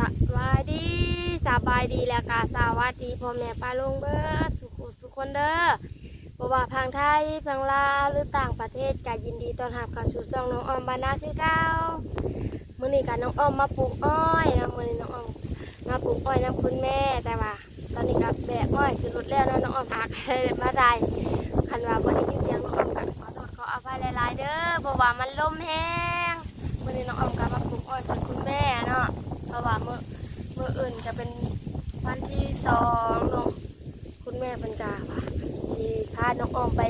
สบายดีสบายดีแล้วก็สวัสดีพ่อแม่ป้าลุงเบิดสุขสุขคนเด้อบ่ว่าพังไทยพังลาวหรือต่างประเทศก็ยินดีต้อนรับเข้าสู่ช่องน้องออมบานาคือเก่ามื้อนี้ก็น้องออมมาปลูกอ้อยนะมื้อนี้น้องออมมาปลูกอ้อยนํคุณแม่แต่ว่า ตอนนี้ก็แบกอ้อยขึ้นรถแล้วนะน้องออมหักมาได้คันว่าบ่ได้ยินเสียงน้องออมก็ขอโทษขออภัยหลายๆเด้อเพราะว่ามันลมแห้งมื้อนี้น้องออมก็มาปลูกอ้อยกับคุณแม่เนาะ เพราะว่าเมื่อเมื่ออื่นจะเป็นวันที่สองเนาะคุณแม่เป็นกาว่าที่พาน้องอ้อมไป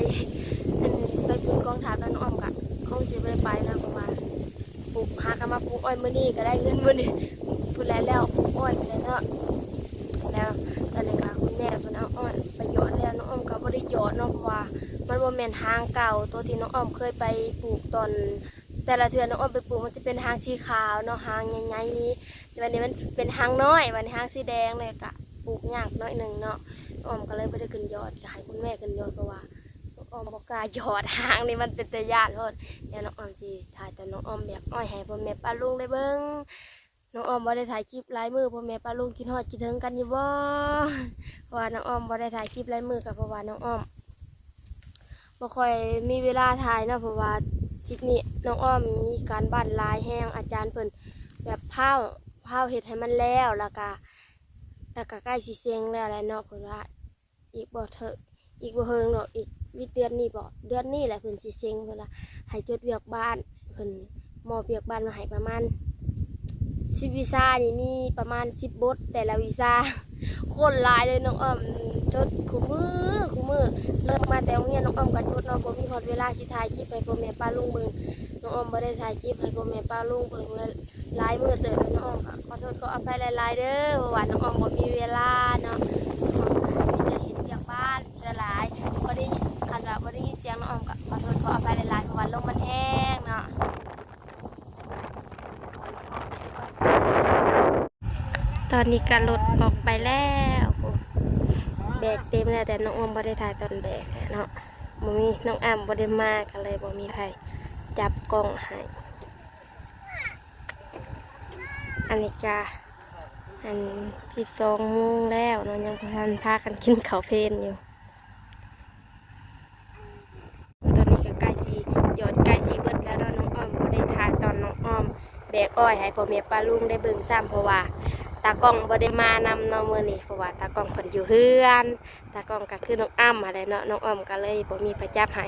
อันไปบุญกองทัพน้องอ้อมกะคงจะไม่ไปนะเพระว่าปลูกหากันมาปลูกอ้อยมื้อนี้ก็ได้เงินมื้อนี้พูดแล้วแล้วปลูกอ้อยไปแล้วเนาะแล้วตอนนี้ค่ะคุณแม่เป็นเอาอ้อยไปหยอดแล้วน้องอ้อมก็บ่ได้หยอดนาะเพราะว่า มันบ่แม่นทางเก่าตัวที่น้องอ้อมเคยไปปลูกตอน แต่ละเทือนน้องออมไปปลูกมันจะเป็นหางสีขาวเนาะหางใหญ่ๆวันนี้มันเป็นหางน้อยวันนี้หางสีแดงเลยกะปลูกยากน้อยหนึ่งเนาะน้องอมก็เลยไม่ได้ขึ้นยอดก็ให้คุณแม่ขึ้นยอดเพราะว่าน้องอมบอกกายอดหางนี่มันเป็นตะยานโพดเดี๋ยวน้องออมสิถ่ายแต่น้องออมแบบอ้อยให้พ่อแม่ป้าลุงได้เบิ้งน้องออมบ่ได้ถ่ายคลิปลายมือพ่อแม่ป้าลุงกินฮอดกินถึงกันอยู่บ่เพราะว่าน้องออมบ่ได้ถ่ายคลิปลายมือกับเพราะว่าน้องออมบ่ค่อยมีเวลาถ่ายเนาะเพราะว่า ทิศนี้น้องอ้อมมีการบ้านลายแห้งอาจารย์เพิ่นแบบเผาเผาเห็ดให้มันแล้วแล้วก็แล้วก็ใกล้สิเซงแล้วแหละเนาะเพิ่นว่าอีกบ่เถอะอีกบ่เฮิงเนาะอีกวิเดือนนี้บ่เดือนนี้แหละเพิ่นสิเซงเพิ่นว่าให้จดเวียกบ้านเพิ่นมอเวียกบ้านมาให้ประมาณ10วีซ่านี่มีประมาณ10บบทแต่ละวีซ่าคนลายเลยน้องอ้อม จดคู่มือคู่มือเลิกมาแต่โรงเรียนน้องอ้อมกับชดน้องบ่มีฮอดเวลาสิถ่ายคลิปให้พ่อแม่ป้าลุงเบิ่งน้องอ้อมบ่ได้ถ่ายคลิปให้พ่อแม่ป้าลุงเบิ่งเลยหลายมื้อเติบแล้วน้องอ้อมก็ขอโทษขออภัยหลายๆเด้อเพราะว่าน้องอ้อมบ่มีเวลาเนาะน้องอ้อมก็มีแต่เฮ็ดเวียกบ้านเสียหลายบ่ได้คันว่าบ่ได้ยินเสียงน้องอ้อมก็ขอโทษขออภัยหลายๆเพราะว่าลมมันแห้งเนาะตอนนี้ก็รถออกไปแล้ว แบกเต็มแล้วแต่น้องอมบ่ได้ถ่ายตอนแบกเนาะบ่มีน้องอ้ำบ่ได้มาก็เลยบ่มีใครจับกล้องให้อันนี้ก็อันสิบสองโมงแล้วเนาะยังพทันพากันกินข้าวเพลนอยู่ ตอนนี้ก็ใกล้สิหยอดใกล้สิเบิดแล้วเนาะน้องอ้อมบ่ได้ถ่ายตอนน้องอ้อมแบกอ้อยให้พ่อแม่ป้าลุงได้เบิ่งซ้ำเพราะว่า ตากล้องบ่ได้มานำเนาะมื้อนี้เพราะว่าตากล้องเพิ่นอยู่เฮือนตากล้องก็คือน้องอ้ำอะไรเนาะน้องอ้อมก็เลยบ่มีประจับให้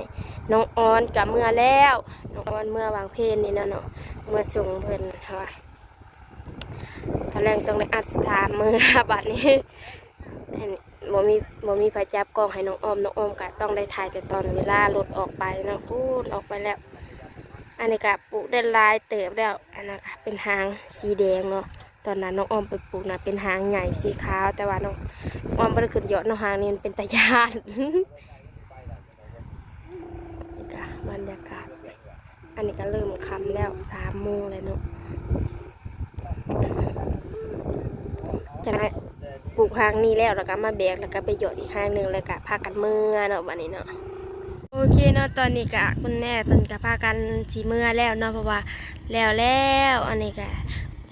น้องออนก็เมื่อแล้วน้องออนเมื่อวางเพลนนี่เนาะเนาะเมื่อส่งเพิ่นว่าตอนแรกต้องได้อัดถามมือบัดนี้บ่มีบ่มีประจับกล้องให้น้องอ้อมน้องอ้อมก็ต้องได้ถ่ายแต่ตอนเวลารถออกไปเนาะพูดออกไปแล้วอันนี้ก็ปลูกได้ลายเติบแล้วอันนั้นก็เป็นหางสีแดงเนาะ ตอนนั้นน้องออมไปปลูกนะเป็นหางใหญ่สีขาว แต่ว่าน้องออมไม่ได้ขึ้นยอดน้องหางนี่มันเป็นตะยานนี่ก็บรรยากาศ อันนี้ก็เริ่มคำแล้วสามโมงเลยเนาะจากนั้นปลูกหางนี้แล้วแล้วก็มาแบกแล้วก็ไปหยอดอีกหางหนึ่งแล้วก็พากันเมื่อเนาะวันนี้เนาะโอเคเนาะตอนนี้ก็คุณแม่เพิ่นก็พากันสีเมื่อแล้วเนาะเพราะว่าแล้วแล้วอันนี้ก็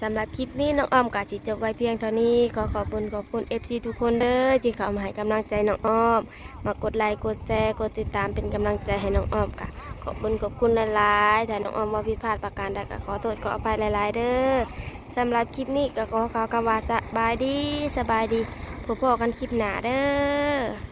สำหรับคลิปนี้น้องอ้อมกาจิจบไว้เพียงเท่านี้ขอขอบคุณขอบคุณ FC ทุกคนเด้อที่เข้ามาให้กำลังใจน้องอ้อม มากดไลค์กดแชร์กดติดตามเป็นกำลังใจให้น้องอ้อมค่ะ ขอบคุณขอบคุณหลายๆถ้าน้องอ้อมว่าผิดพลาดประการใดก็ขอโทษขออภัยหลายๆเด้อสำหรับคลิปนี้ก็ขอขอกำว่าสบายดีสบายดีพบกันคลิปหน้าเด้อ